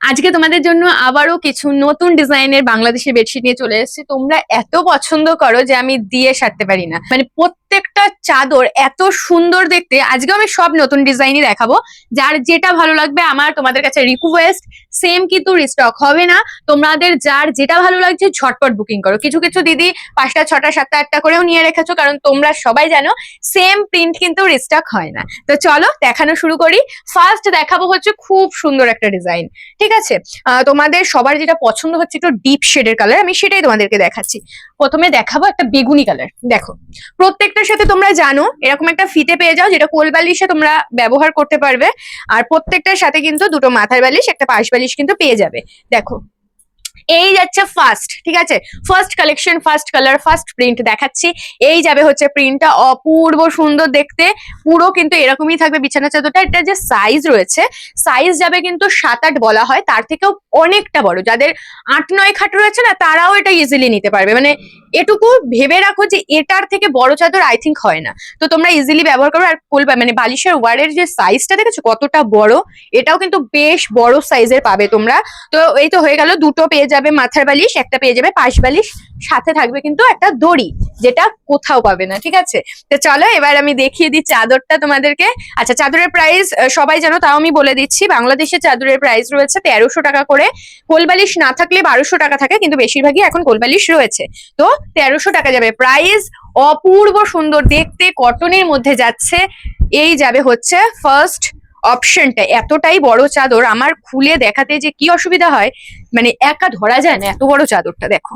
আজকে তোমাদের জন্য আবারও কিছু নতুন ডিজাইনের বাংলাদেশের বেডশিট নিয়ে চলে এসেছি। তোমরা এত পছন্দ করো যে আমি দিয়ে সারতে পারি না। মানে প্রত্যেকটা চাদর এত সুন্দর দেখতে। আজকে আমি সব নতুন ডিজাইনই দেখাবো। যার যেটা ভালো লাগবে আমার তোমাদের কাছে রিকোয়েস্ট সেম কিন্তু রিস্টক হবে না। তোমাদের যার যেটা ভালো লাগছে ঝটপট বুকিং করো। কিছু কিছু দিদি পাঁচটা, ছটা, সাতটা, আটটা করেও নিয়ে রেখেছো, কারণ তোমরা সবাই জানো সেম প্রিন্ট কিন্তু রিস্টক হয় না। তো চলো দেখানো শুরু করি। ফার্স্ট দেখাবো হচ্ছে খুব সুন্দর একটা ডিজাইন ঠিক আছে? তোমাদের সবার যেটা পছন্দ হচ্ছে একটু ডিপ শেডের কালার আমি সেটাই তোমাদেরকে দেখাচ্ছি। প্রথমে দেখাবো একটা বেগুনি কালার দেখো প্রত্যেকটার সাথে তোমরা জানো, এরকম একটা ফিতে পেয়ে যাও যেটা কোল বালিশে তোমরা ব্যবহার করতে পারবে। আর প্রত্যেকটার সাথে কিন্তু দুটো মাথার বালিশ, একটা পাশ বালিশ কিন্তু পেয়ে যাবে। দেখো এই যাচ্ছে ফার্স্ট ঠিক আছে? First collection first colour first print দেখাচ্ছি। এই যাবে হচ্ছে প্রিন্টটা অপূর্ব সুন্দর দেখতে। পুরো কিন্তু এরকমই থাকবে বিছানা চাদরটা। এটা যে সাইজ রয়েছে সাইজ যাবে কিন্তু সাত আট বলা হয়। তার থেকেও অনেকটা বড়। যাদের আট নয় খাট রয়েছে না, তারাও এটা ইজিলি নিতে পারবে। মানে এটুকু ভেবে রাখো যে এটার থেকে বড় চাদর আই থিঙ্ক হয় না। তো তোমরা ইজিলি ব্যবহার করো আর ফুল মানে বালিশের ওয়ারের যে সাইজটা দেখেছ, কতটা বড়, এটাও কিন্তু বেশ বড় সাইজের পাবে তোমরা। তো এই তো হয়ে গেল, দুটো পেয়ে যাবে মাথার বালিশ, একটা পেয়ে যাবে পাশ বালিশ, সাথে থাকবে কিন্তু একটা দড়ি, যেটা কোথাও পাবে না, ঠিক আছে? তো চলো, এবার আমি দেখিয়ে দিই চাদরটা তোমাদেরকে। আচ্ছা চাদরের প্রাইস সবাই জানো, তাও আমি বলে দিচ্ছি বাংলাদেশের চাদরের প্রাইস রয়েছে তেরোশো টাকা করে। কোলবালিশ না থাকলে বারোশো টাকা থাকে, কিন্তু বেশিরভাগই এখন কোলবালিশ রয়েছে। তো তেরোশো টাকা যাবে। প্রাইস অপূর্ব সুন্দর, দেখতে কটনের মধ্যে যাচ্ছে, এই যাবে হচ্ছে ফার্স্ট অপশনটা এতটাই বড় চাদর আমার খুলে দেখাতে যে কি অসুবিধা হয় মানে একা ধরা যায় না, এত বড় চাদরটা দেখো।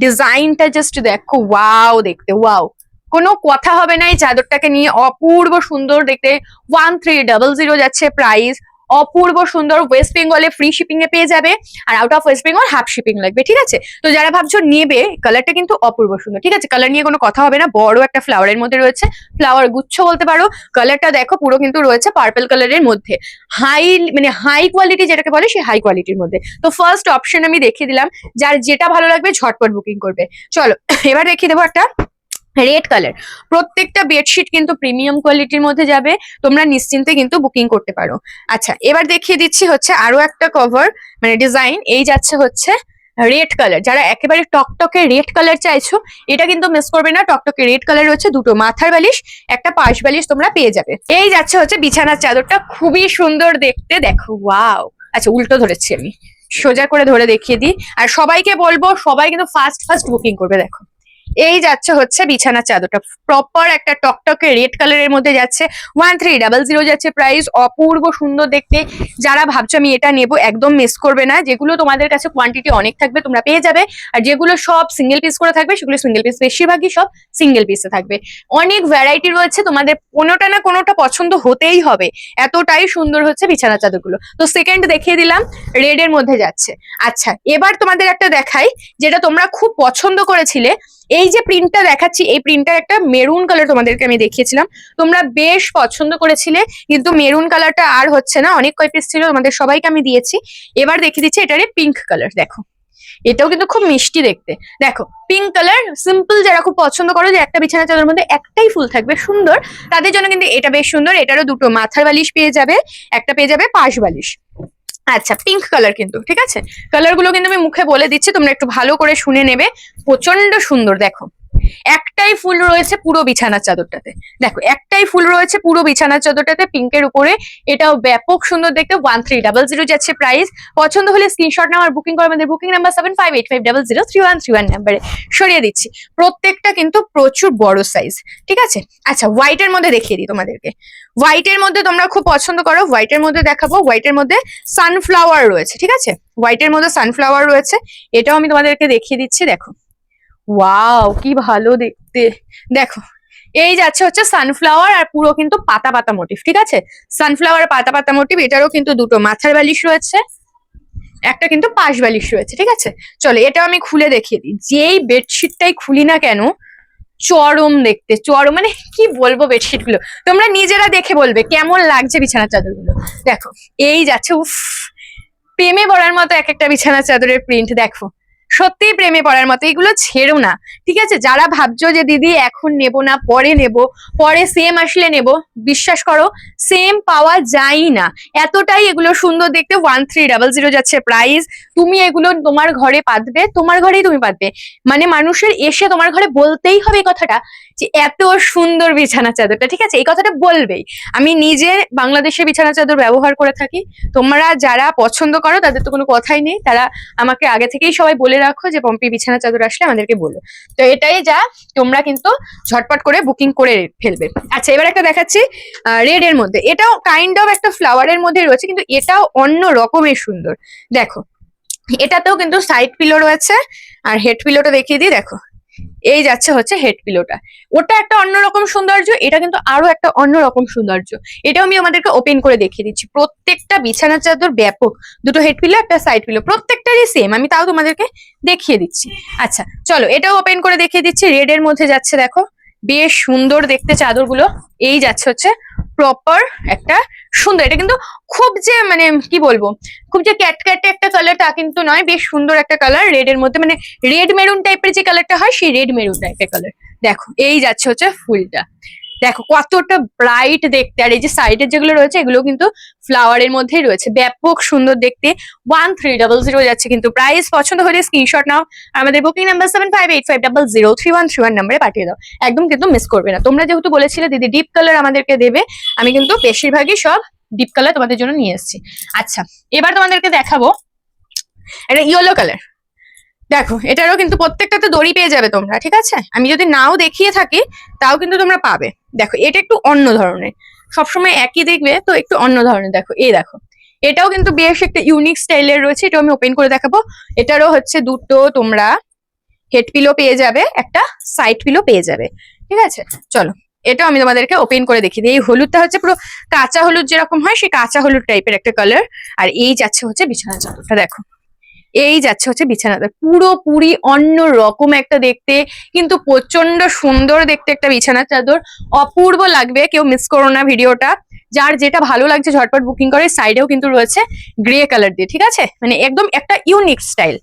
ডিজাইনটা জাস্ট দেখো ওয়াও দেখতে ওয়াও কোনো কথা হবে না এই চাদরটাকে নিয়ে, অপূর্ব সুন্দর দেখতে। ওয়ান থ্রি ডাবল জিরো যাচ্ছে প্রাইস অপূর্ব সুন্দর ওয়েস্ট বেঙ্গলে ফ্রি শিপিং এ পেয়ে যাবে আর out of West Bengal half shipping লাগবে, ঠিক আছে? তো যারা ভাবছ নেবে কালারটা কিন্তু অপূর্ব সুন্দর, ঠিক আছে? কালার নিয়ে কোনো কথা হবে না, বড় একটা ফ্লাওয়ারের মধ্যে রয়েছে ফ্লাওয়ার গুচ্ছ বলতে পারো কালারটা দেখো পুরো কিন্তু রয়েছে পার্পল কালারের মধ্যে। হাই মানে হাই কোয়ালিটি যেটাকে বলে সেই হাই কোয়ালিটির মধ্যে। তো ফার্স্ট অপশন আমি দেখিয়ে দিলাম, যার যেটা ভালো লাগবে ঝটপট বুকিং করবে। চলো, এবার দেখিয়ে দেবো একটা রেড কালার প্রত্যেকটা বেডশিট কিন্তু প্রিমিয়াম কোয়ালিটির মধ্যে যাবে, তোমরা নিশ্চিন্তে কিন্তু বুকিং করতে পারো। আচ্ছা এবার দেখিয়ে দিচ্ছি হচ্ছে আরও একটা কভার মানে ডিজাইন এই যাচ্ছে হচ্ছে রেড কালার যারা একেবারে টকটকে রেড কালার চাইছো, এটা কিন্তু মিস করবে না, টকটকে রেড কালার রয়েছে, দুটো মাথার বালিশ, একটা পাশ বালিশ তোমরা পেয়ে যাবে। এই যাচ্ছে হচ্ছে বিছানার চাদরটা, খুবই সুন্দর দেখতে, দেখো ওয়াও আচ্ছা উল্টো ধরেছি আমি। সোজা করে ধরে দেখিয়ে দিই। আর সবাইকে বলব, সবাই কিন্তু ফার্স্ট ফার্স্ট বুকিং করবে, দেখো। এই যাচ্ছে হচ্ছে বিছানার চাদরটা। প্রপার একটা টকটকে রেড কালারের মধ্যে যাচ্ছে। ওয়ান থ্রি ডাবল জিরো যাচ্ছে প্রাইস অপূর্ব সুন্দর দেখতে। যারা ভাবছ আমি এটা নেব, একদম মিস করবে না। যেগুলো তোমাদের কাছে কোয়ান্টিটি অনেক থাকবে, তোমরা পেয়ে যাবে। আর যেগুলো সব সিঙ্গেল পিস করে থাকবে, সেগুলো সিঙ্গেল পিস বেশিরভাগই সব সিঙ্গেল পিসে থাকবে। অনেক ভ্যারাইটি রয়েছে, তোমাদের কোনোটা না কোনোটা পছন্দ হতেই হবে। এতটাই সুন্দর হচ্ছে বিছানা চাদরগুলো। তো সেকেন্ড দেখিয়ে দিলাম রেড এর মধ্যে যাচ্ছে। আচ্ছা এবার তোমাদের একটা দেখাই, যেটা তোমরা খুব পছন্দ করেছিলে। এই যে প্রিন্টটা দেখাচ্ছি, এই প্রিন্টটার একটা মেরুন কালার তোমাদেরকে আমি দেখিয়েছিলাম। তোমরা বেশ পছন্দ করেছিলে, কিন্তু মেরুন কালারটা আর হচ্ছে না। অনেক কয় পিস ছিল, তোমাদের সবাইকে আমি দিয়েছি। এবার দেখিয়ে দিচ্ছি, এটারে পিঙ্ক কালার দেখো। এটাও কিন্তু খুব মিষ্টি দেখতে। দেখো পিঙ্ক কালার সিম্পল যারা খুব পছন্দ করো, যে একটা বিছানা চাদরের মধ্যে একটাই ফুল থাকবে, সুন্দর। তাদের জন্য কিন্তু এটা বেশ সুন্দর। এটারও দুটো মাথার বালিশ পেয়ে যাবে, একটা পেয়ে যাবে পাশ বালিশ। আচ্ছা পিঙ্ক কালার কিন্তু, ঠিক আছে? কালারগুলো কিন্তু আমি মুখে বলে দিচ্ছি, তোমরা একটু ভালো করে শুনে নেবে। প্রচণ্ড সুন্দর, দেখো। একটাই ফুল রয়েছে পুরো বিছানার চাদরটাতে। দেখো, একটাই ফুল রয়েছে পুরো বিছানার চাদরটাতে, পিঙ্কের উপরে। এটাও ব্যাপক সুন্দর দেখতে ওয়ান থ্রি ডাবল জিরো যাচ্ছে প্রাইস পছন্দ হলে স্ক্রিনশট নাম্বার বুকিং করো আমাদের booking number seven five eight five double zero three one three one নাম্বারে সরিয়ে দিচ্ছি। প্রত্যেকটা কিন্তু প্রচুর বড় সাইজ ঠিক আছে? আচ্ছা হোয়াইটের মধ্যে দেখিয়ে দিই তোমাদেরকে। হোয়াইটের মধ্যে তোমরা খুব পছন্দ করো হোয়াইটের মধ্যে দেখাবো হোয়াইটের মধ্যে সানফ্লাওয়ার রয়েছে, ঠিক আছে? হোয়াইটের মধ্যে সানফ্লাওয়ার রয়েছে, এটাও আমি তোমাদেরকে দেখিয়ে দিচ্ছি, দেখো। ওয়াও কি ভালো দেখতে। দেখো, এই যাচ্ছে হচ্ছে সানফ্লাওয়ার আর পুরো কিন্তু পাতা পাতা মোটিভ ঠিক আছে? সানফ্লাওয়ার পাতা পাতা মোটিভ এটারও কিন্তু দুটো মাথার বালিশ রয়েছে, একটা কিন্তু পাশ বালিশ রয়েছে, ঠিক আছে? চলো, এটাও আমি খুলে দেখিয়ে দিই। যেই বেডশিটটাই খুলি না কেন, চরম দেখতে, চরম মানে কি বলব বেডশিটগুলো তোমরা নিজেরা দেখে বলবে, কেমন লাগছে বিছানার চাদরগুলো? দেখো, এই যাচ্ছে, উফ, প্রেমে পড়ার মতো এক একটা বিছানার চাদরের প্রিন্ট দেখো। সত্যি প্রেমে পড়ার মতো, এগুলো ছেড়ো না। ঠিক আছে? যারা ভাবছ যে, দিদি, এখন নেব না, পরে নেব, পরে সেম আসলে নেব, বিশ্বাস করো সেম পাওয়া যায় না। এতটাই এগুলো সুন্দর দেখতে। ওয়ান থ্রি ডাবল জিরো যাচ্ছে প্রাইস তুমি এগুলো তোমার ঘরে পাতবে, তোমার ঘরেই তুমি পাতবে। মানে মানুষের এসে তোমার ঘরে বলতেই হবে এই কথাটা, যে এত সুন্দর বিছানা চাদরটা। ঠিক আছে? এই কথাটা বলবেই। আমি নিজে বাংলাদেশের বিছানা চাদর ব্যবহার করে থাকি। তোমরা যারা পছন্দ করো, তাদের তো কোনো কথাই নেই। তারা আমাকে আগে থেকেই সবাই বলে রাখো যে পম্পি বিছানা চাদর আসলে আমাদেরকে বলো। তো এটাই যা, তোমরা কিন্তু ঝটপট করে বুকিং করে ফেলবে। আচ্ছা এবার একটা দেখাচ্ছি রেড এর মধ্যে। এটাও কাইন্ড অফ একটা ফ্লাওয়ারের মধ্যে রয়েছে, কিন্তু এটাও অন্য রকমের সুন্দর। দেখো, এটাতেও কিন্তু সাইড পিলো রয়েছে, আর হেড পিলোটা দেখিয়ে দিই, দেখো। এই যাচ্ছে হচ্ছে হেড পিলোটা ওটা একটা অন্যরকম সৌন্দর্য, এটা কিন্তু আরও একটা অন্যরকম সৌন্দর্য। এটাও আমি আমাদেরকে ওপেন করে দেখিয়ে দিচ্ছি। প্রত্যেকটা বিছানা চাদর ব্যাপক। দুটো হেড পিলো একটা সাইড পিলো প্রত্যেকটারই সেম আমি তাও তোমাদেরকে দেখিয়ে দিচ্ছি। আচ্ছা চলো, এটাও ওপেন করে দেখিয়ে দিচ্ছি। রেড এর মধ্যে যাচ্ছে দেখো। বেশ সুন্দর দেখতে চাদরগুলো এই যাচ্ছে হচ্ছে প্রপার একটা সুন্দর। এটা কিন্তু খুব যে মানে কি বলব? খুব যে ক্যাট ক্যাটে একটা কালার তা কিন্তু নয়, বেশ সুন্দর একটা কালার রেড এর মধ্যে মানে রেড মেরুন টাইপের যে কালারটা হয়, সেই রেড মেরুন টাইপের কালার দেখো, এই যাচ্ছে হচ্ছে ফুলটা। দেখো কতটা ব্রাইট দেখতে। আর এই যে সাইডের যেগুলো রয়েছে, এগুলো কিন্তু ফ্লাওয়ারের মধ্যেই রয়েছে। ব্যাপক সুন্দর দেখতে। ওয়ান থ্রি ডাবল জিরো যাচ্ছে কিন্তু। প্রাইস পছন্দ হলে স্ক্রিনশট নাও। আমাদের booking number seven five eight five double zero three one three one নাম্বারে পাঠিয়ে দাও। একদম কিন্তু মিস করবে না। তোমরা যেহেতু বলেছিলে, দিদি ডিপ কালার আমাদেরকে দেবে। আমি কিন্তু বেশিরভাগই সব ডিপ কালার তোমাদের জন্য নিয়ে এসেছি। আচ্ছা এবার তোমাদেরকে দেখাবো এটা ইয়েলো কালার দেখো, এটারও কিন্তু প্রত্যেকটাতে দড়ি পেয়ে যাবে তোমরা, ঠিক আছে? আমি যদি নাও দেখিয়ে থাকি, তাও কিন্তু তোমরা পাবে। দেখো, এটা একটু অন্য ধরনের। সবসময় একই দেখবে, তো একটু অন্য ধরনের দেখো। এই দেখো, এটাও কিন্তু বেশ একটা ইউনিক স্টাইলের রয়েছে, এটাও আমি ওপেন করে দেখাবো। এটারও হচ্ছে দুটো তোমরা হেড পিলো পেয়ে যাবে, একটা সাইড পিলো পেয়ে যাবে। ঠিক আছে? চলো, এটাও আমি তোমাদেরকে ওপেন করে দিই। এই হলুদটা হচ্ছে পুরো কাঁচা হলুদ যেরকম হয়, সেই কাঁচা হলুদ টাইপের একটা কালার আর এই যাচ্ছে হচ্ছে বিছানা চাদরটা, দেখো। এই যাচ্ছে হচ্ছে বিছানাটা পুরোপুরি অন্য রকম একটা দেখতে, কিন্তু প্রচণ্ড সুন্দর দেখতে একটা বিছানার চাদর। অপূর্ব লাগবে কেউ মিস করো না ভিডিওটা। যার যেটা ভালো লাগছে ঝটপট বুকিং করে সাইডেও কিন্তু রয়েছে গ্রে কালার দিয়ে, ঠিক আছে? মানে একদম একটা ইউনিক স্টাইল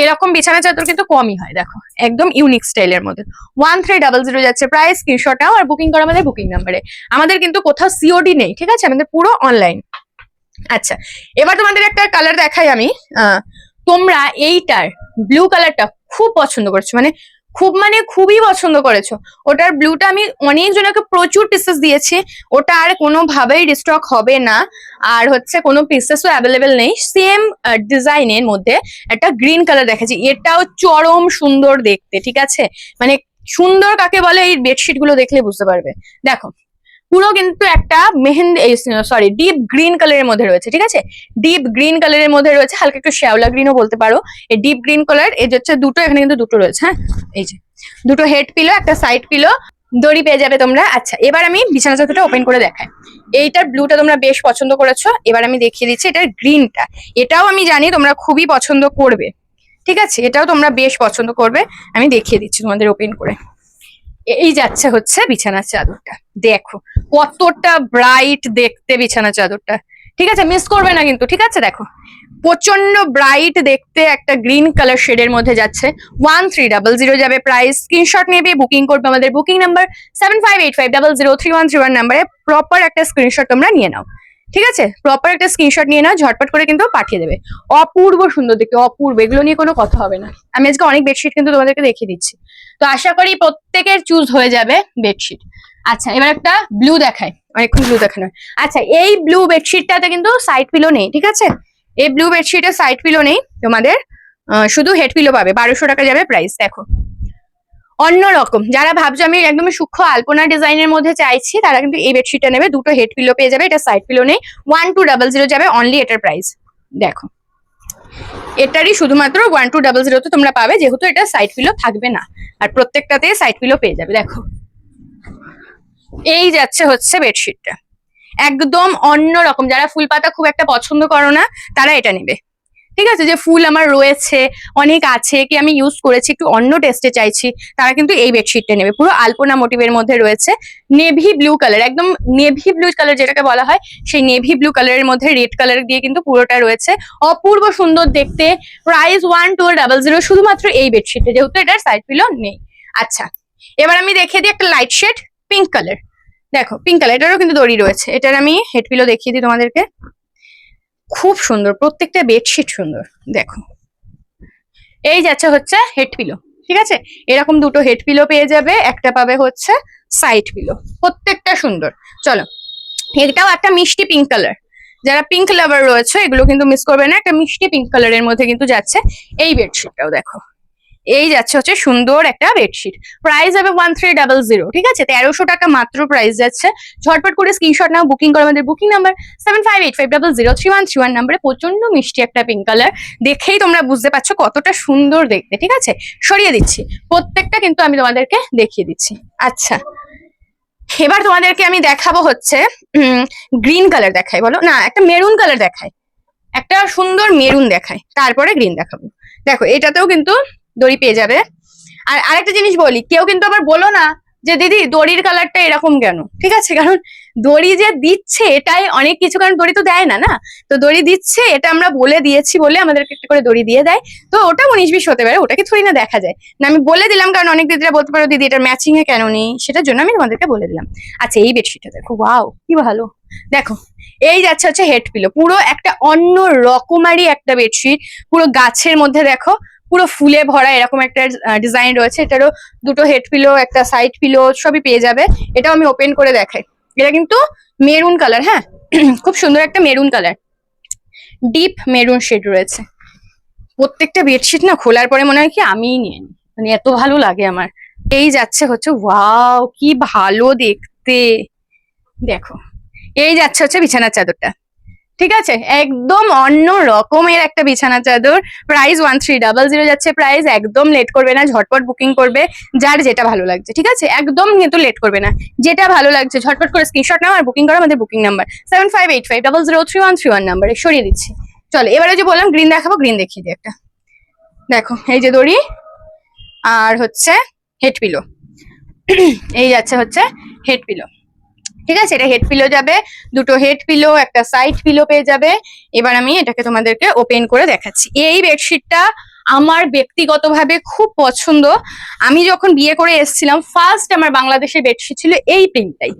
এরকম বিছানা চাদর কিন্তু কমই হয়, দেখো। একদম ইউনিক স্টাইলের মধ্যে। ওয়ান থ্রি ডাবল জিরো যাচ্ছে প্রাইস স্ক্রিনশটটাও আর বুকিং করা আমাদের বুকিং নাম্বারে আমাদের কিন্তু কোথাও সিওডি নেই, ঠিক আছে? আমাদের পুরো অনলাইন আচ্ছা এবার তোমাদের একটা কালার দেখাই আমি। তোমরা এইটার ব্লু কালারটা খুব পছন্দ করছ। মানে খুব মানে খুবই পছন্দ করেছ। ওটার ব্লুটা আমি অনেকজনকে প্রচুর পিসেস দিয়েছি। ওটা আর কোনোভাবেই রিস্টক হবে না। আর হচ্ছে কোনো পিসেসও অ্যাভেলেবেল নেই। সেম ডিজাইনের মধ্যে একটা গ্রিন কালার দেখেছি এটাও চরম সুন্দর দেখতে, ঠিক আছে? মানে সুন্দর কাকে বলে? এই বেডশিটগুলো দেখলে বুঝতে পারবে। দেখো পুরো কিন্তু একটা মেহেন্দি সরি ডিপ গ্রিন কালারের মধ্যে রয়েছে, ঠিক আছে? ডিপ গ্রিন কালারের মধ্যে রয়েছে, হালকা একটু শ্যাওলা গ্রিনও বলতে পারো। এই ডিপ গ্রিন কালার এই হচ্ছে দুটো, এখানে কিন্তু দুটো রয়েছে হ্যাঁ? এই যে, দুটো হেড পিলো একটা সাইড পিলো দড়ি পেয়ে যাবে তোমরা। আচ্ছা এবার আমি বিছানা চাদরটা ওপেন করে দেখাই। এইটার ব্লুটা তোমরা বেশ পছন্দ করেছ। এবার আমি দেখিয়ে দিচ্ছি এটার গ্রিনটা এটাও আমি জানি তোমরা খুবই পছন্দ করবে, ঠিক আছে? এটাও তোমরা বেশ পছন্দ করবে। আমি দেখিয়ে দিচ্ছি তোমাদের ওপেন করে। এই যাচ্ছে হচ্ছে বিছানার চাদরটা। দেখো, কতটা ব্রাইট দেখতে বিছানা চাদরটা। ঠিক আছে মিস করবে না কিন্তু, ঠিক আছে? দেখো প্রচণ্ড ব্রাইট দেখতে একটা গ্রিন কালার শেডের মধ্যে যাচ্ছে। ওয়ান থ্রি ডাবল জিরো যাবে প্রাইস স্ক্রিনশট নেবে বুকিং করবে আমাদের booking number seven five eight five double zero three one three one নাম্বারে প্রপার একটা স্ক্রিনশট তোমরা নিয়ে নাও। ঠিক আছে? প্রপার একটা স্ক্রিনশট নিয়ে না ঝটপট করে কিন্তু পাঠিয়ে দেবে। অপূর্ব সুন্দর দেখতে, অপূর্ব, এগুলো নিয়ে কোনো কথা হবে না। আমি আজকে অনেক বেডশিট কিন্তু তোমাদেরকে দেখিয়ে দিচ্ছি। তো আশা করি প্রত্যেকের চুজ হয়ে যাবে বেডশিট আচ্ছা এবার একটা ব্লু দেখাই। অনেকক্ষণ ব্লু দেখানো আচ্ছা এই ব্লু বেডশিটটাতে কিন্তু সাইড পিলো নেই, ঠিক আছে? এই ব্লু বেডশিটে সাইড পিলো নেই তোমাদের। শুধু হেড পিলো পাবে, বারোশো টাকা যাবে প্রাইস দেখো। অন্যরকম। যারা ভাবছ আমি একদমই সূক্ষ্ম আলপনা ডিজাইনের মধ্যে চাইছি, তারা কিন্তু এই বেডশিটটা নেবে। দুটো হেড পিলো পেয়ে যাবে, এটা সাইড পিলো নেই। ওয়ান টু ডাবল জিরো যাবে অনলি এটার প্রাইস দেখো। এটারই শুধুমাত্র ওয়ান টু ডাবল জিরোতে তোমরা পাবে, যেহেতু এটা সাইড পিলো থাকবে না। আর প্রত্যেকটাতে সাইড পিলো পেয়ে যাবে, দেখো। এই যাচ্ছে হচ্ছে বেডশিটটা একদম অন্য রকম যারা ফুল পাতা খুব একটা পছন্দ করো না, তারা এটা নেবে। ঠিক আছে? যে ফুল আমার রয়েছে, অনেক আছে, কি আমি ইউজ করেছি, একটু অন্য টেস্টে চাইছি, তারা কিন্তু এই বেডশিটটা নেবে। পুরো আলপনা মোটিভের মধ্যে রয়েছে নেভি ব্লু কালার একদম নেভি ব্লু কালার যেটাকে বলা হয়, সেই নেভি ব্লু কালারের মধ্যে রেড কালার দিয়ে কিন্তু পুরোটা রয়েছে। অপূর্ব সুন্দর দেখতে price one two double zero শুধুমাত্র এই বেডশিটে যেহেতু এটার সাইড পিলো নেই। আচ্ছা এবার আমি দেখে দিই একটা লাইট শেড পিঙ্ক কালার দেখো পিঙ্ক কালার এটারও কিন্তু দড়ি রয়েছে। এটার আমি হেড পিলো দেখিয়ে দিই তোমাদেরকে। খুব সুন্দর, প্রত্যেকটা বেডশিট সুন্দর, দেখো। এই যাচ্ছে হচ্ছে হেড পিলো ঠিক আছে? এরকম দুটো হেড পিলো পেয়ে যাবে, একটা পাবে হচ্ছে সাইড পিলো প্রত্যেকটা সুন্দর। চলো, এটাও একটা মিষ্টি পিঙ্ক কালার যারা পিঙ্ক লাভার রয়েছে, এগুলো কিন্তু মিস করবে না, একটা মিষ্টি পিঙ্ক কালারের মধ্যে কিন্তু যাচ্ছে এই বেডশিটটাও দেখো। এই যাচ্ছে হচ্ছে সুন্দর একটা বেডশিট প্রাইস হবে ওয়ান থ্রি ডাবল জিরো ঠিক আছে? তেরোশো টাকা মাত্র প্রাইস যাচ্ছে। ঝটপট করে স্ক্রিনশট নাও বুকিং করো আমাদের booking number seven five eight five double zero three one three one নাম্বারে প্রচণ্ড মিষ্টি একটা পিঙ্ক কালার দেখেই তোমরা বুঝতে পারছ কতটা সুন্দর দেখতে, ঠিক আছে? সরিয়ে দিচ্ছি। প্রত্যেকটা কিন্তু আমি তোমাদেরকে দেখিয়ে দিচ্ছি। আচ্ছা। এবার তোমাদেরকে আমি দেখাবো হচ্ছে গ্রিন কালার দেখাই, বলো? না, একটা মেরুন কালার দেখাই। একটা সুন্দর মেরুন দেখায় তারপরে গ্রিন দেখাবো। দেখো, এটাতেও কিন্তু দড়ি পেয়ে যাবে। আর আরেকটা জিনিস বলি, কেউ কিন্তু আবার বলো না যে, দিদি, দড়ির কালারটা এরকম কেন? ঠিক আছে? কারণ দড়ি যে দিচ্ছে, এটাই অনেক কিছু, কারণ দড়ি তো দেয় না না? তো দড়ি দিচ্ছে, এটা আমরা বলে দিয়েছি বলে আমাদেরকে একটা করে দড়ি দিয়ে দেয়। তো ওটা উনিশ বিশ হতে পারে, ওটাকে থোড়ি না দেখা যায়। না, আমি বলে দিলাম, কারণ অনেক দিদিরা বলতে পারো, দিদি, এটার ম্যাচিং এ কেন নেই? সেটার জন্য আমি তোমাদেরকে বলে দিলাম। আচ্ছা এই বেডশিটটা দেখো ওয়াও কি ভালো। দেখো, এই যাচ্ছে হচ্ছে হেড পিলো পুরো একটা অন্য রকমারি একটা বেডশিট পুরো গাছের মধ্যে দেখো পুরো ফুলে ভরা এরকম একটা ডিজাইন রয়েছে। এটারও দুটো হেড পিলো একটা সাইড পিলো সবই পেয়ে যাবে। এটাও আমি ওপেন করে দেখাই। এটা কিন্তু মেরুন কালার হ্যাঁ? খুব সুন্দর একটা maroon colour deep maroon shade রয়েছে। প্রত্যেকটা বেডশিট না খোলার পরে মনে হয় কি আমিই নিয়ে নিই। মানে এত ভালো লাগে আমার। এই যাচ্ছে হচ্ছে ওয়াও কি ভালো দেখতে। দেখো, এই যাচ্ছে হচ্ছে বিছানার চাদরটা। ঠিক আছে? একদম অন্য রকমের একটা বিছানা চাদর। Price one three double zero যাচ্ছে। প্রাইস একদম লেট করবে না, ঝটপট বুকিং করবে যার যেটা ভালো লাগছে। ঠিক আছে? একদম কিন্তু লেট করবে না। যেটা ভালো লাগছে, ঝটপট করে স্ক্রিনশট নাও আর বুকিং করো আমাদের booking number seven five eight five double zero three one three one নাম্বারে সরিয়ে দিচ্ছি। চলো, এবারে যে বললাম গ্রিন দেখাবো গ্রিন দেখিয়ে দিই একটা। দেখো, এই যে দড়ি আর হচ্ছে হেড পিলো এই যাচ্ছে হচ্ছে হেড পিলো ঠিক আছে? এটা হেড পিলো যাবে, দুটো হেড পিলো একটা সাইড পিলো পেয়ে যাবে। এবার আমি এটাকে তোমাদেরকে ওপেন করে দেখাচ্ছি। এই বেডশিটটা আমার ব্যক্তিগতভাবে খুব পছন্দ। আমি যখন বিয়ে করে এসেছিলাম ফার্স্ট আমার বাংলাদেশের বেডশিট ছিল এই প্রিন্টটাই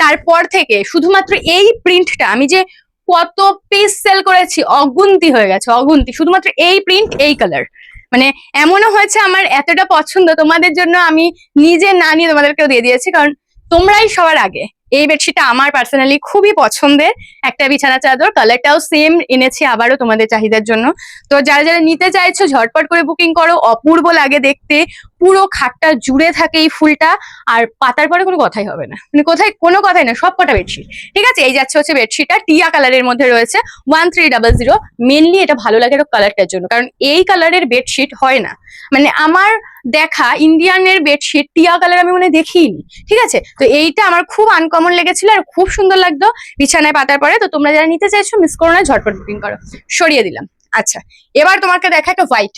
তারপর থেকে শুধুমাত্র এই প্রিন্টটা আমি যে কত পিস সেল করেছি, অগুন্তি হয়ে গেছে, অগুন্তি। শুধুমাত্র এই প্রিন্ট এই কালার মানে এমনও হয়েছে আমার এতটা পছন্দ, তোমাদের জন্য আমি নিজে না নিয়ে তোমাদেরকেও দিয়ে দিয়েছি, কারণ তোমরাই সবার আগে। এই বেডশিটটা আমার পার্সোনালি খুবই পছন্দের। একটা বিছানা চাদর কালারটাও সেম এনেছি আবারও তোমাদের চাহিদার জন্য। তো যারা যারা নিতে চাইছো, ঝটপট করে বুকিং করো। অপূর্ব লাগে দেখতে। পুরো খাটটা জুড়ে থাকে এই ফুলটা, আর পাতার পরে কোনো কথাই হবে না। মানে কোথায়, কোনো কথাই না, সব কটা বেডশিট ঠিক আছে? এই যাচ্ছে হচ্ছে বেডশিটটা টিয়া কালারের মধ্যে রয়েছে। One three double zero mainly এটা ভালো লাগে এটা কালারটার জন্য, কারণ এই কালারের বেডশিট হয় না। মানে আমার দেখা ইন্ডিয়ানের বেডশিট টিয়া কালার আমি মনে দেখিনি। ঠিক আছে? তো এইটা আমার খুব আনকমন লেগেছিল আর খুব সুন্দর লাগতো বিছানায় পাতার পরে। তো তোমরা যারা নিতে চাইছো মিস করো না, ঝটপট বুকিং করো। সরিয়ে দিলাম। আচ্ছা এবার তোমাকে দেখা একটা হোয়াইট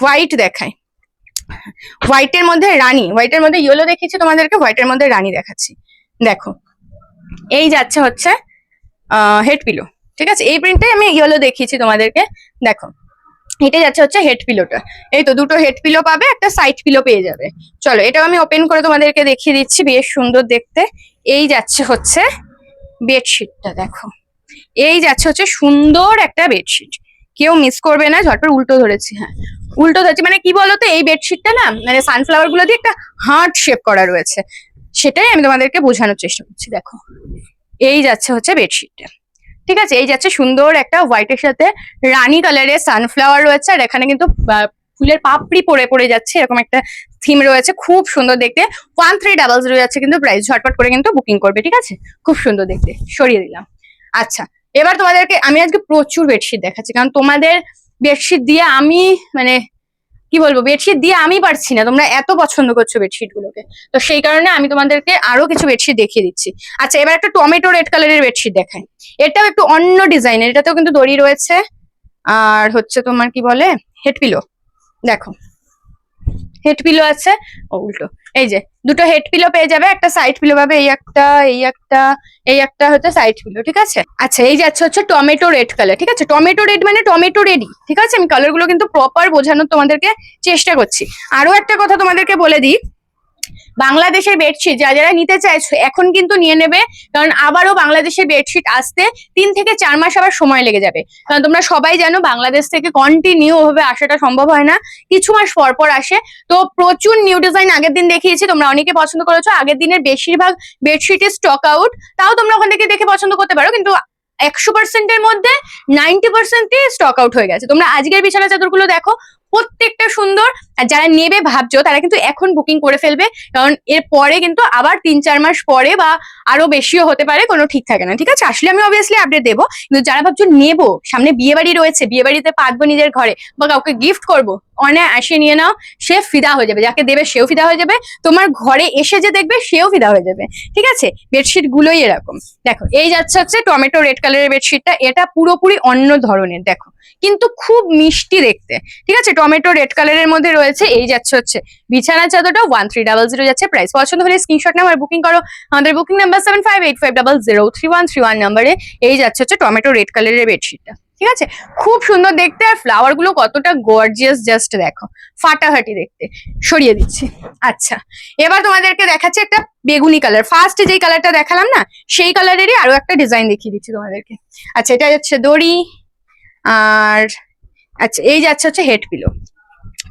হোয়াইট দেখায়। হোয়াইটের মধ্যে রানী হোয়াইটের মধ্যে ইয়েলো দেখিয়েছি, তোমাদেরকে হোয়াইটের মধ্যে রানী দেখাচ্ছি। দেখো, এই যাচ্ছে হচ্ছে হেড পিলো ঠিক আছে? এই প্রিন্টে আমি ইয়েলো দেখিয়েছি তোমাদেরকে, দেখো। এটা যাচ্ছে হচ্ছে হেড পিলোটা এই তো, দুটো হেড পিলো পাবে, একটা সাইড পিলো পেয়ে যাবে। চলো, এটাও আমি ওপেন করে তোমাদেরকে দেখিয়ে দিচ্ছি, বেশ সুন্দর দেখতে। এই যাচ্ছে হচ্ছে বেডশিটটা দেখো। এই যাচ্ছে হচ্ছে সুন্দর একটা বেডশিট কেউ মিস করবে না, ঝটপট উল্টো ধরেছি হ্যাঁ। উল্টো ধরেছি মানে কি বলতো, এই বেডশিটটা না মানে সানফ্লাওয়ারগুলো দিয়ে একটা হার্ট শেপ করা রয়েছে। সেটাই আমি তোমাদেরকে বোঝানোর চেষ্টা করছি, দেখো। এই যাচ্ছে হচ্ছে বেডশিটটা ঠিক আছে, এই যাচ্ছে সুন্দর একটা হোয়াইটের সাথে রানী কালারের সানফ্লাওয়ার রয়েছে, আর এখানে কিন্তু ফুলের পাপড়ি পরে পড়ে যাচ্ছে, এরকম একটা থিম রয়েছে, খুব সুন্দর দেখতে। ওয়ান থ্রি ডাবল জিরো যাচ্ছে কিন্তু প্রাইস ঝটপট করে কিন্তু বুকিং করবে, ঠিক আছে? খুব সুন্দর দেখতে, সরিয়ে দিলাম। আচ্ছা এবার তোমাদেরকে আমি আজকে প্রচুর বেডশিট দেখাচ্ছি, কারণ তোমাদের বেডশিট দিয়ে আমি মানে কি বলব বেডশিট দিয়ে আমি পারছি না। তোমরা এত পছন্দ করছ বেডশিট গুলোকে। তো সেই কারণে আমি তোমাদেরকে আরও কিছু বেডশিট দেখিয়ে দিচ্ছি। আচ্ছা এবার একটা টমেটো রেড কালারের বেডশিট দেখাই। এটাও একটু অন্য ডিজাইনের এটাতেও কিন্তু দড়ি রয়েছে। আর হচ্ছে তোমার কি বলে হেড পিলো দেখো। হেড পিলো আছে। ও, উল্টো। এই যে, দুটো হেড পিলো পেয়ে যাবে, একটা সাইড পিলো পাবে, এই একটা এই একটা এই একটা হচ্ছে সাইড পিলো ঠিক আছে? আচ্ছা এই যাচ্ছে হচ্ছে টমেটো রেড কালার ঠিক আছে? টমেটো রেড মানে টমেটো রেডি ঠিক আছে? আমি কালারগুলো কিন্তু প্রপার বোঝানোর তোমাদেরকে চেষ্টা করছি। আরও একটা কথা তোমাদেরকে বলে দিই বাংলাদেশের বেডশিট যা যারা নিতে চাইছো, এখন কিন্তু নিয়ে নেবে। কারণ আবারও বাংলাদেশের বেডশিট আসতে তিন থেকে চার মাস আবার সময় লেগে যাবে। কারণ তোমরা সবাই জানো, বাংলাদেশ থেকে কন্টিনিউ ভাবে আসাটা সম্ভব হয় না। কিছু মাস পর পর আসে। তো প্রচুর নিউ ডিজাইন আগের দিন দেখিয়েছি, তোমরা অনেকে পছন্দ করেছ। আগের দিনের বেশিরভাগ বেডশিটের স্টক আউট তাও তোমরা ওখান থেকে দেখে পছন্দ করতে পারো, কিন্তু একশো পার্সেন্টের মধ্যে নাইনটি পার্সেন্টই স্টক আউট হয়ে গেছে। তোমরা আজকের বিছানা চাদরগুলো দেখো, প্রত্যেকটা সুন্দর। আর যারা নেবে ভাবছ, তারা কিন্তু এখন বুকিং করে ফেলবে, কারণ এর পরে কিন্তু আবার তিন চার মাস পরে বা আরও বেশিও হতে পারে, কোনো ঠিক থাকে না, ঠিক আছে? আসলে আমি অবভিয়াসলি আপডেট দেবো, কিন্তু যারা ভাবছ নেব, সামনে বিয়ে বাড়ি রয়েছে বিয়ে বাড়িতে পাতবো নিজের ঘরে, বা কাউকে গিফট করব অনেক আসে নিয়ে নাও, সে ফিদা হয়ে যাবে, যাকে দেবে সেও ফিদা হয়ে যাবে, তোমার ঘরে এসে যে দেখবে, সেও ফিদা হয়ে যাবে, ঠিক আছে? বেডশিট গুলোই এরকম। দেখো, এই যাচ্ছে হচ্ছে টমেটো রেড কালারের বেডশিটটা, এটা পুরোপুরি অন্য ধরনের, দেখো। কিন্তু খুব মিষ্টি দেখতে, ঠিক আছে? টমেটো রেড কালারের মধ্যে রয়েছে, এই যাচ্ছে হচ্ছে বিছানা চাদরটা ওয়ান থ্রি ডাবল জিরো যাচ্ছে প্রাইস পছন্দ হলে স্ক্রিনশট নাম্বার বুকিং করো, আমাদের booking number seven five eight five double zero three one three one নাম্বারে এই যাচ্ছে হচ্ছে টমেটো রেড কালারের বেডশিটটা ঠিক আছে? খুব সুন্দর দেখতে আর ফ্লাওয়ারগুলো কতটা গর্জিয়াস জাস্ট দেখো, ফাটাফাটি দেখতে। সরিয়ে দিচ্ছি। আচ্ছা এবার তোমাদেরকে দেখাচ্ছি একটা বেগুনি কালার ফার্স্ট যেই কালারটা দেখালাম না, সেই কালারেরই আরও একটা ডিজাইন দেখিয়ে দিচ্ছি তোমাদেরকে। আচ্ছা এটা হচ্ছে দড়ি, আর আচ্ছা এই যাচ্ছে হচ্ছে হেড পিলো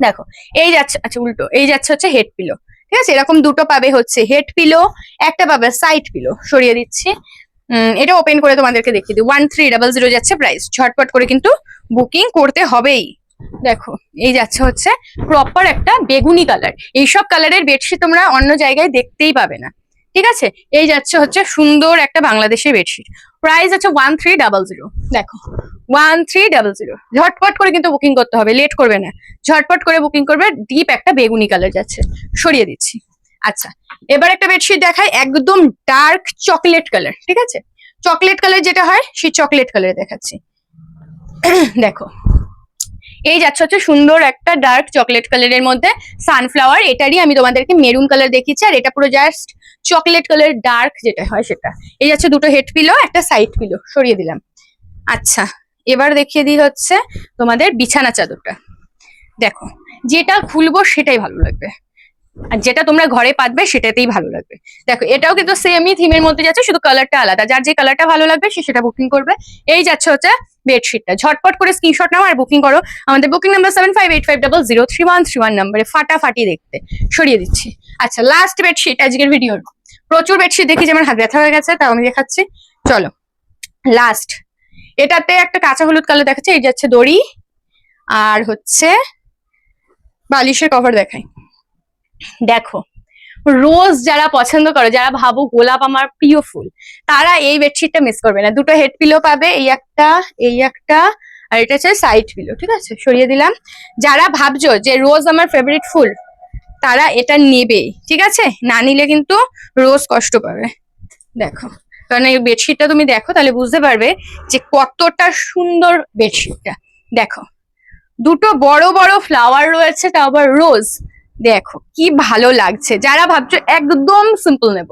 দেখো, এই যাচ্ছে আচ্ছা উল্টো, এই যাচ্ছে হচ্ছে হেড পিলো ঠিক আছে? এরকম দুটো পাবে হচ্ছে হেড পিলো একটা পাবে সাইড পিলো সরিয়ে দিচ্ছি। এটা ওপেন করে তোমাদেরকে দেখিয়ে দিই। ওয়ান থ্রি ডাবল জিরো যাচ্ছে প্রাইস ঝটপট করে কিন্তু বুকিং করতে হবেই। দেখো, এই যাচ্ছে হচ্ছে প্রপার একটা বেগুনি কালার এইসব কালারের বেডশিট তোমরা অন্য জায়গায় দেখতেই পাবে না। ঠিক আছে? এই যাচ্ছে হচ্ছে সুন্দর একটা বাংলাদেশের বেডশিট। প্রাইস আছে ওয়ান থ্রি ডাবল জিরো দেখো ওয়ান থ্রি ডাবল জিরো ঝটপট করে কিন্তু বুকিং করতে হবে লেট করবে না। ঝটপট করে বুকিং করবে ডিপ একটা বেগুনি কালার যাচ্ছে। সরিয়ে দিচ্ছি। আচ্ছা এবার একটা বেডশিট দেখায় একদম ডার্ক চকলেট কালার ঠিক আছে? চকলেট কালার যেটা হয়, সেই চকলেট কালার দেখাচ্ছি। দেখো এই যাচ্ছে হচ্ছে সুন্দর একটা ডার্ক চকলেট কালারের মধ্যে সানফ্লাওয়ার এটারই আমি তোমাদেরকে মেরুন কালার দেখিয়েছি, আর এটা পুরো জাস্ট চকলেট কালার ডার্ক যেটা হয় সেটা। এই যাচ্ছে দুটো হেড পিলো একটা সাইড পিলো সরিয়ে দিলাম। আচ্ছা এবার দেখিয়ে দিই হচ্ছে তোমাদের বিছানা চাদরটা। দেখো, যেটা খুলবো সেটাই ভালো লাগবে। আর যেটা তোমরা ঘরে পাতবে সেটাতেই ভালো লাগবে। দেখো, এটাও কিন্তু সেমই থিমের মধ্যে যাচ্ছে, শুধু কালারটা আলাদা। যার যে কালারটা ভালো লাগবে, সে সেটা বুকিং করবে। এই যাচ্ছে হচ্ছে বেডশিটটা ঝটপট করে স্ক্রিনশট নাও আর বুকিং করো। আমাদের booking number seven five eight five double zero three one three one নাম্বারে ফাটাফাটি দেখতে। সরিয়ে দিচ্ছি। আচ্ছা লাস্ট বেডশিট আজকের ভিডিওর প্রচুর বেডশিট দেখি যে আমার হাত ব্যথা হয়ে গেছে, তাও আমি দেখাচ্ছি। চলো লাস্ট এটাতে একটা কাঁচা হলুদ কালার দেখাচ্ছে, এই যাচ্ছে দড়ি। আর হচ্ছে বালিশের কভার দেখাই। দেখো রোজ যারা পছন্দ করো, যারা ভাবো গোলাপ আমার প্রিয় ফুল, তারা এই বেডশিটটা মিস করবে না। দুটো হেড পিলো পাবে, এই একটা এই একটা, আর এটা হচ্ছে সাইড পিলো ঠিক আছে? সরিয়ে দিলাম। যারা ভাবছ যে রোজ আমার ফেভারিট ফুল, তারা এটা নেবে, ঠিক আছে? না নিলে কিন্তু রোজ কষ্ট পাবে। দেখো, কারণ এই বেডশিটটা তুমি দেখো, তাহলে বুঝতে পারবে যে কতটা সুন্দর বেডশিটটা দেখো, দুটো বড় বড় ফ্লাওয়ার রয়েছে তাও আবার রোজ দেখো, কি ভালো লাগছে। যারা ভাবছ একদম সিম্পল নেব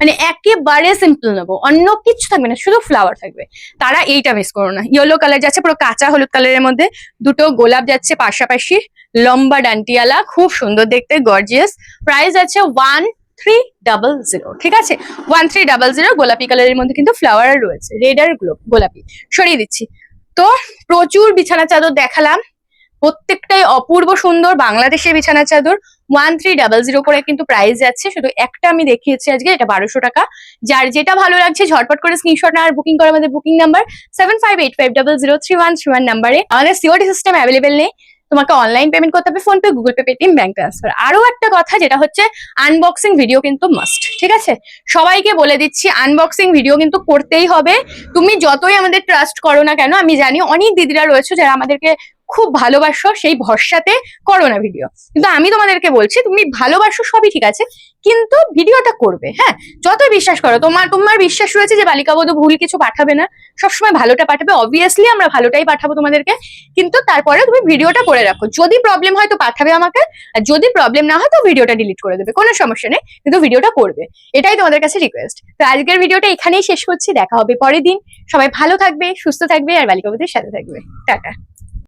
মানে একেবারে সিম্পল নেব, অন্য কিছু থাকবে না, শুধু ফ্লাওয়ার থাকবে। তারা এইটা মিস করো না। ইয়েলো কালার যাচ্ছে পুরো কাঁচা হলুদ কালারের মধ্যে, দুটো গোলাপ যাচ্ছে পাশাপাশি, লম্বা ডান্টিয়ালা, খুব সুন্দর দেখতে গর্জিয়াস প্রাইস আছে ওয়ান থ্রি ডাবল জিরো ঠিক আছে? ওয়ান থ্রি ডাবল জিরো গোলাপি কালারের মধ্যে কিন্তু ফ্লাওয়ার রয়েছে রেড আর গোলাপি। সরিয়ে দিচ্ছি। তো প্রচুর বিছানা চাদর দেখালাম প্রত্যেকটাই অপূর্ব সুন্দর বাংলাদেশের বিছানা চাদর। ওয়ান থ্রি ডাবল জিরো করে কিন্তু প্রাইস যাচ্ছে। শুধু একটা আমি দেখিয়েছি আজকে, এটা বারোশো টাকা। যার যেটা ভালো লাগছে, ঝটপট করে স্ক্রিনশট আর বুকিং করে আমাদের booking number seven five eight five double zero three one three one নাম্বারে আমাদের সিওডি সিস্টেম অ্যাভেলেবেল নেই। তোমাকে অনলাইন পেমেন্ট করতে হবে PhonePe Google Pay Paytm bank transfer আরও একটা কথা, যেটা হচ্ছে আনবক্সিং ভিডিও কিন্তু মাস্ট ঠিক আছে? সবাইকে বলে দিচ্ছি আনবক্সিং ভিডিও কিন্তু করতেই হবে। তুমি যতই আমাদের ট্রাস্ট করো না কেন, আমি জানি অনেক দিদিরা রয়েছে যারা আমাদেরকে খুব ভালোবাসো সেই ভরসাতে করো না ভিডিও কিন্তু আমি তোমাদেরকে বলছি, তুমি ভালোবাসো সবই ঠিক আছে, কিন্তু ভিডিওটা করবে হ্যাঁ? যতই বিশ্বাস করো, তোমার তোমার বিশ্বাস রয়েছে যে বালিকা বধূ ভুল কিছু পাঠাবে না, সবসময় ভালোটা পাঠাবে অবভিয়াসলি আমরা ভালোটাই পাঠাবো তোমাদেরকে, কিন্তু তারপরে তুমি ভিডিওটা করে রাখো। যদি প্রবলেম হয় তো পাঠাবে আমাকে, আর যদি প্রবলেম না হয় তো ভিডিওটা ডিলিট করে দেবে, কোনো সমস্যা নেই, কিন্তু ভিডিওটা করবে। এটাই তোমাদের কাছে রিকোয়েস্ট তো আজকের ভিডিওটা এখানেই শেষ করছি, দেখা হবে পরের দিন। সবাই ভালো থাকবে, সুস্থ থাকবে, আর বালিকা বধূর সাথে থাকবে। টাটা।